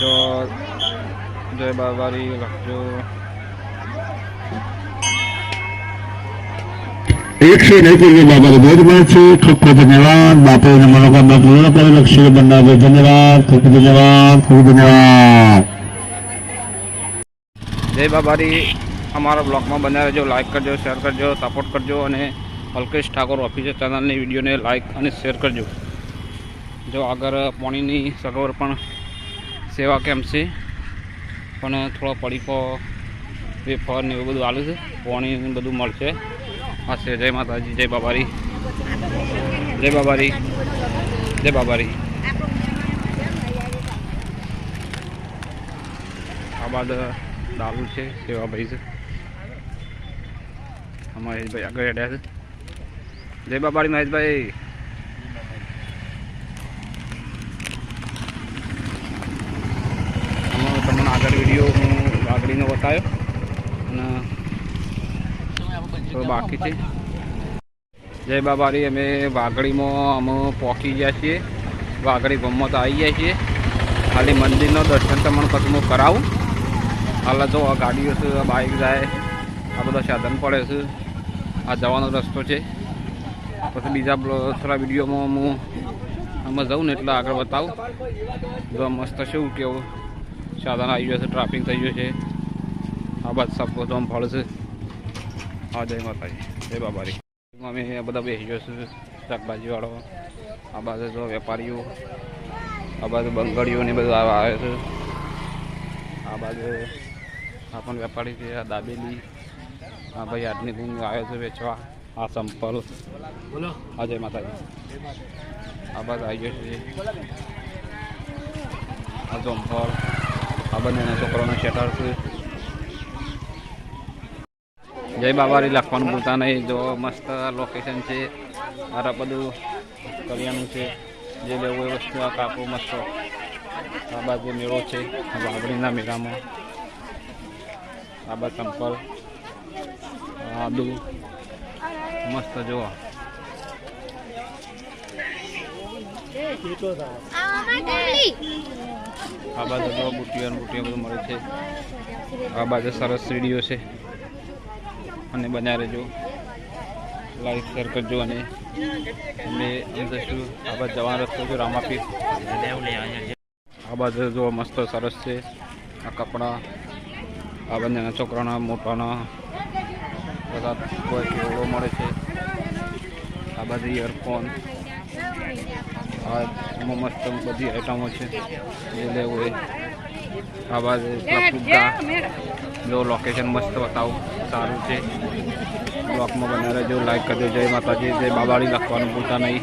જો જય બાબારી લખજો. એકસો નૈતિક બાબાને બહુ જ મળે છે. ખૂબ ખૂબ ધન્યવાદ. બાપુને મનોકામના પૂર્ણ કરે લક્ષ્મી બંધાવે ધન્યવાદ. ખૂબ ધન્યવાદ. ખૂબ ધન્યવાદ. જય બાબારી. અમારા બ્લોગમાં બનાવે જો લાઇક કરજો શેર કરજો સપોર્ટ કરજો અને અલ્કેશ ઠાકોર ઓફિસિયલ ચેનલની વિડીયોને લાઇક અને શેર કરજો. જો આગળ પાણીની સગવડ પણ સેવા કેમ્પ છે. પણ થોડો પડીકો, વેફર ને એવું બધું આલું છે. પાણી બધું મળશે. આ છે જય માતાજી, જય બાબારી. જય બાબારી. જય બાબારી. આ બાદ દારૂ છે, સેવાભાઈ છે. અમારે મહેશભાઈ આગળ અડ્યા છે. જય બાબારી મહેશભાઈ આમાં તમને આગળ વીડિયો હું વાગડીનો બતાવ્યો અને બાકી છે. જય બાબારી, અમે વાઘડીમાં, અમે પહોંચી ગયા છીએ. વાઘડી ગમત આવી ગયા છીએ ખાલી મંદિરનો દર્શન તમને પછી હું કરાવું. હાલ તો આ ગાડીઓ છે, આ બાઇક જાય. આ બધા સાધન પડે છે. આ જવાનો રસ્તો છે. પછી બીજા થોડા વિડીયોમાં હું આમાં જાઉં ને એટલે આગળ બતાવું. જો મસ્ત શું કેવું. સાધન આવી ગયો છે, ટ્રાફિક થઈ ગયું છે. આ બાદ સપો તો ફળ છે. હા જય માતાજી. જય બાબારી. અમે બધા બેસી છે. શાકભાજીવાળો આ બાજુ જો વેપારીઓ આ બાજુ બંગડીઓ ને બધું આવા આવે છે. આ બાજુ આ પણ વેપારી છે આ દાબેલી. આ ભાઈ આટની ઊંઘ આવ્યો છે વેચવા. આ સંપલ. બોલો. આ જય માતાજી. આ બાજુ આવી ગયો છે. આ ચંપલ આ બંનેના છોકરાનો શેટર છે. જય બાબારી લખવાનું ભૂલતા નહીં. જો મસ્ત લોકેશન છે મારા બધું કરિયાનું છે. જે લેવું એ વસ્તુ આ કાપવું મસ્ત. આ બાજુ મેળો છે, વાઘડીના મેળામાં. બાબા ટેમ્પલ આદુ. મસ્ત જોવા આ બાજુ બુટિયા બુટિયા બધું મળે છે. આ બાજુ સરસ સીડીઓ છે. અને બન્યા રહેજો લાઈક શેર કરજો અને અમે જશું આ બાજુ જવાનો રસ્તો છે રામાપીર. આ બાજુ જો મસ્ત સરસ છે. આ કપડાં, આ બંનેના છોકરાના, મોટાના, બધા કોઈ મળે છે. આ બાજુ ઇયરફોન આ મસ્ત બધી આઈટમો છે. જે લેવું હોય. આ બાજુ જો લોકેશન મસ્ત બતાવું સારું છે. બ્લોકમાં બનાવે જો લાઈક કરજો જય માતાજી જય બાબાળી લખવાનું ભૂલતા નહીં.